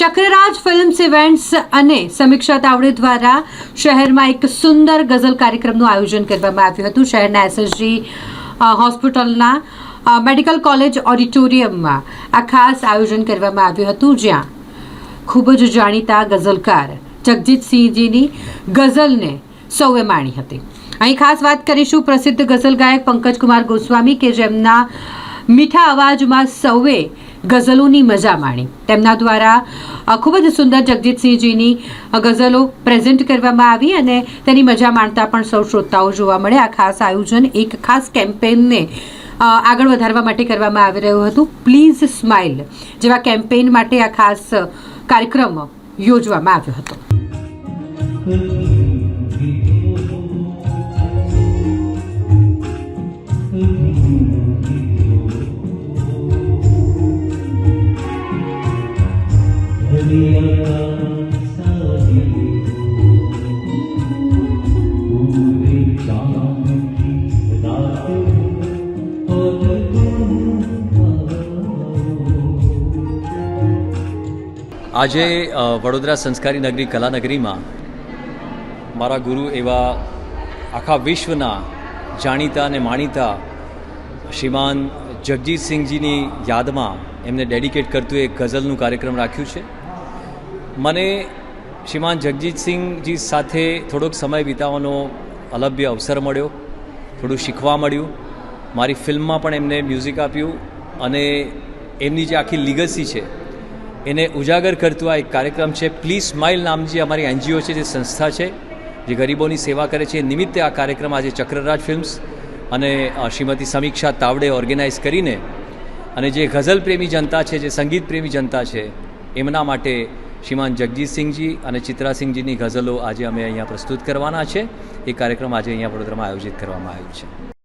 ચક્રરાજ films events અને સમીક્ષા તાવડે દ્વારા શહેરમાં એક સુંદર ગઝલ કાર્યક્રમનું આયોજન કરવામાં આવ્યું હતું. શહેરના એસએસજી હોસ્પિટલના મેડિકલ કોલેજ ઓડિટોરિયમમાં આ ખાસ આયોજન કરવામાં આવ્યું હતું. જ્યાં ખૂબ જ જાણીતા ગઝલકાર જગજીતસિંહજીની ગઝલને સૌએ માણી હતી. અહીં ખાસ વાત કરીશું પ્રસિદ્ધ ગઝલ ગાયક પંકજકુમાર ગોસ્વામી કે જેમના મીઠા અવાજમાં સૌએ ગઝલોની મજા માણી. તેમના દ્વારા ખૂબ જ સુંદર જગજીતસિંહજીની ગઝલો પ્રેઝન્ટ કરવામાં આવી અને તેની મજા માણતા પણ સૌ શ્રોતાઓ જોવા મળે. આ ખાસ આયોજન એક ખાસ કેમ્પેનને આગળ વધારવા માટે કરવામાં આવી રહ્યું હતું. પ્લીઝ સ્માઇલ, જેવા કેમ્પેઇન માટે આ ખાસ કાર્યક્રમ યોજવામાં આવ્યો હતો. આજે વડોદરા સંસ્કારી નગરી કલાનગરીમાં મારા ગુરુ એવા આખા વિશ્વના જાણીતા અને માણીતા શ્રીમાન જગજીતસિંહજીની યાદમાં એમને ડેડિકેટ કરતું એક ગઝલનું કાર્યક્રમ રાખ્યું છે. મને શ્રીમાન જગજીતસિંહજી સાથે થોડોક સમય વિતાવવાનો અલભ્ય અવસર મળ્યો. થોડું શીખવા મળ્યું. મારી ફિલ્મમાં પણ એમને મ્યુઝિક આપ્યું અને એમની જે આખી લીગસી છે, એને ઉજાગર કરતું આ એક કાર્યક્રમ છે. પ્લીઝ સ્માઇલ નામની જે અમારી એનજીઓ છે, જે સંસ્થા છે, જે ગરીબોની સેવા કરે છે, એ નિમિત્તે આ કાર્યક્રમ આજે ચક્રરાજ ફિલ્મ્સ અને શ્રીમતી સમીક્ષા તાવડે ઓર્ગેનાઇઝ કરીને અને જે ગઝલ પ્રેમી જનતા છે, જે સંગીત પ્રેમી જનતા છે, એમના માટે શ્રીમાન જગજીતસિંહજી અને ચિત્રાસિંહજીની ગઝલો આજે અમે અહીંયા પ્રસ્તુત કરવાના છે. એ કાર્યક્રમ આજે અહીંયા વડોદરામાં આયોજિત કરવામાં આવ્યો છે.